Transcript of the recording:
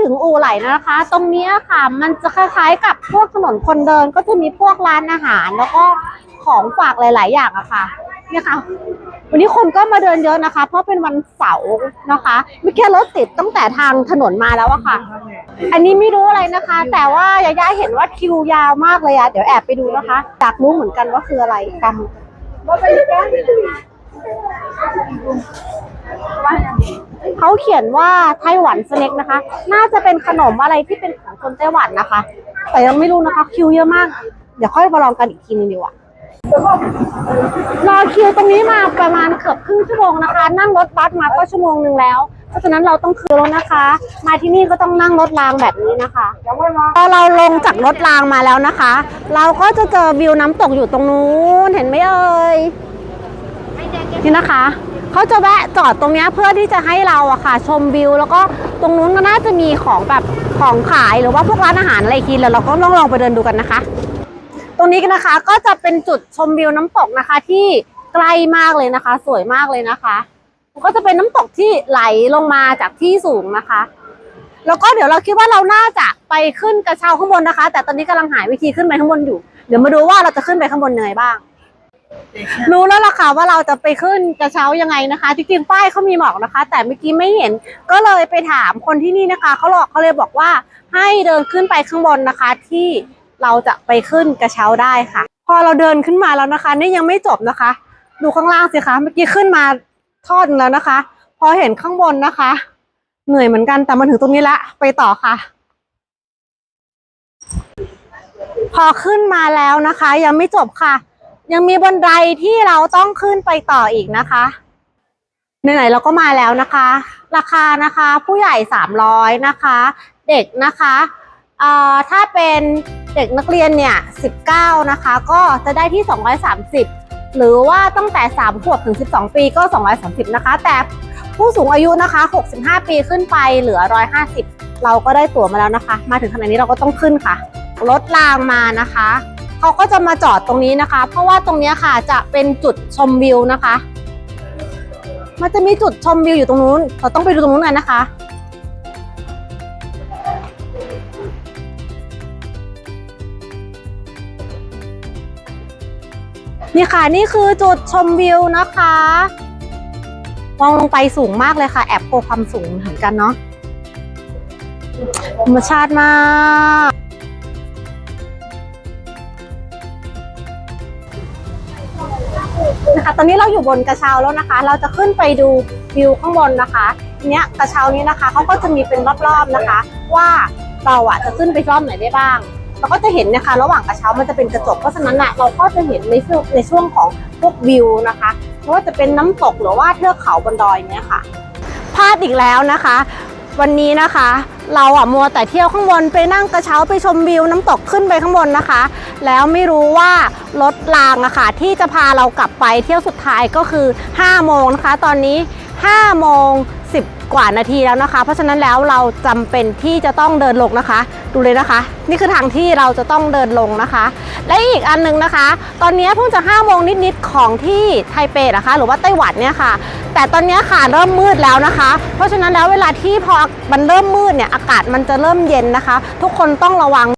ถึงอู่ไหลนะคะ ตรงเนี้ยค่ะมันจะคล้ายๆกับพวกถนนคนเดินก็จะมีพวกร้านอาหาร แล้วก็ของฝากหลาย ๆ อย่างอะค่ะเนี่ยค่ะ วันนี้คนก็มาเดินเยอะนะคะ เพราะเป็นวันเสาร์นะคะเมื่อกี้รถติดตั้งแต่ทางถนนมาแล้วอะค่ะ อันนี้ไม่รู้อะไรนะคะ แต่ว่ายาย่าเห็นว่าคิวยาวมากเลยอะเดี๋ยวแอบไปดูนะคะอยากรู้เหมือนกันว่าคืออะไรกำ เขาเขียนว่าไต้หวันสเน็กนะคะ น่าจะเป็นขนมอะไรที่เป็นของคนไต้หวันนะคะ แต่ยังไม่รู้นะคะคิวเยอะมาก เดี๋ยวค่อยมาลองกันอีกทีนึงดีกว่ารอคิวตรงนี้มาประมาณเกือบครึ่งชั่วโมงนะคะ นั่งรถบัสมาก็ชั่วโมงหนึ่งแล้ว เพราะฉะนั้นเราต้องคืนรถนะคะ มาที่นี่ก็ต้องนั่งรถรางแบบนี้นะคะพอเราลงจากรถรางมาแล้วนะคะ เราก็จะเจอวิวน้ำตกอยู่ตรงนู้นเห็นไหมเอ่ยนี่นะคะ เขาจะแวะจอดตรงนี้เพื่อที่จะให้เราอะค่ะ ชมวิว แล้วก็ตรงนู้นก็น่าจะมีของแบบของขายหรือว่าพวกร้านอาหารอะไรกินแล้วเราก็ลองลองไปเดินดูกันนะคะ ตรงนี้กันนะคะก็จะเป็นจุดชมวิวน้ำตกนะคะ ที่ใกล้มากเลยนะคะ สวยมากเลยนะคะ ก็จะเป็นน้ำตกที่ไหลลงมาจากที่สูงนะคะ แล้วก็เดี๋ยวเราคิดว่าเราน่าจะไปขึ้นกระเช้าข้างบนนะคะ แต่ตอนนี้กำลังหาวิธีขึ้นไปข้างบนอยู่ เดี๋ยวมาดูว่าเราจะขึ้นไปข้างบนยังไงบ้าง รู้แล้วล่ะค่ะว่าเราจะไปขึ้นกระเช้ายังไงนะคะจริงๆป้ายเขามีบอกนะคะ แต่เมื่อกี้ไม่เห็นก็เลยไปถามคนที่นี่นะคะเขาบอกเขาเลยบอกว่าให้เดินขึ้นไปข้างบนนะคะ ที่เราจะไปขึ้นกระเช้าได้ค่ะ พอเราเดินขึ้นมาแล้วนะคะ นี่ยังไม่จบนะคะ ดูข้างล่างสิคะเมื่อกี้ขึ้นมาทอดแล้วนะคะ พอเห็นข้างบนนะคะ เหนื่อยเหมือนกันแต่มาถึงตรงนี้ละไปต่อค่ะ พอขึ้นมาแล้วนะคะ ยังไม่จบค่ะ ยังมีบันไดที่เราต้องขึ้นไปต่ออีกนะคะไหนๆเราก็มาแล้วนะคะ ราคานะคะผู้ใหญ่สามร้อยนะคะ เด็กนะคะเอ่อถ้าเป็นเด็กนักเรียนเนี่ยสิบเก้านะคะ ก็จะได้ที่สองร้อยสามสิบหรือว่าตั้งแต่สามขวบถึงสิบสองปีก็สองร้อยสามสิบนะคะ แต่ผู้สูงอายุนะคะหกสิบห้าปีขึ้นไปเหลือร้อยห้าสิบเราก็ได้ตั๋วมาแล้วนะคะ มาถึงขนาดนี้เราก็ต้องขึ้นค่ะ รถรางมานะคะ เขาก็จะมาจอดตรงนี้นะคะ เพราะว่าตรงเนี้ยค่ะจะเป็นจุดชมวิวนะคะ มันจะมีจุดชมวิวอยู่ตรงนู้น เราต้องไปดูตรงนู้นกันนะคะนี่ค่ะนี่คือจุดชมวิวนะคะมองลงไปสูงมากเลยค่ะ แอบโกความสูงเหมือนกันเนาะธรรมชาติมาก นะคะตอนนี้เราอยู่บนกระเช้าแล้วนะคะ เราจะขึ้นไปดูวิวข้างบนนะคะเนี้ยกระเช้านี้นะคะเขาก็จะมีเป็นรอบๆนะคะ ว่าเราอะจะขึ้นไปรอบไหนได้บ้างเราก็จะเห็นนะคะ ระหว่างกระเช้ามันจะเป็นกระจกเพราะฉะนั้นอะเราก็จะเห็นในช่วงในช่วงของพวกวิวนะคะไม่ว่าจะเป็นน้ำตกหรือว่าเทือกเขาบนดอยเนี้ยค่ะพลาดอีกแล้วนะคะ วันนี้นะคะ เราอะมัวแต่เที่ยวข้างบนไปนั่งกระเช้าไปชมวิวน้ำตกขึ้นไปข้างบนนะคะ แล้วไม่รู้ว่ารถรางอะค่ะที่จะพาเรากลับไปเที่ยวสุดท้ายก็คือ 5 โมงนะคะ ตอนนี้ 5 โมง 10 กว่านาทีแล้วนะคะ เพราะฉะนั้นแล้วเราจำเป็นที่จะต้องเดินลงนะคะ ดูเลยนะคะ นี่คือทางที่เราจะต้องเดินลงนะคะ และอีกอันหนึงนะคะ ตอนนี้เพิ่งจะ 5 โมงนิดๆของที่ไทเปนะคะ หรือว่าไต้หวันเนี่ยค่ะ แต่ตอนนี้ค่ะเริ่มมืดแล้วนะคะ เพราะฉะนั้นแล้วเวลาที่พอมันเริ่มมืดเนี่ยอากาศมันจะเริ่มเย็นนะคะ ทุกคนต้องระวัง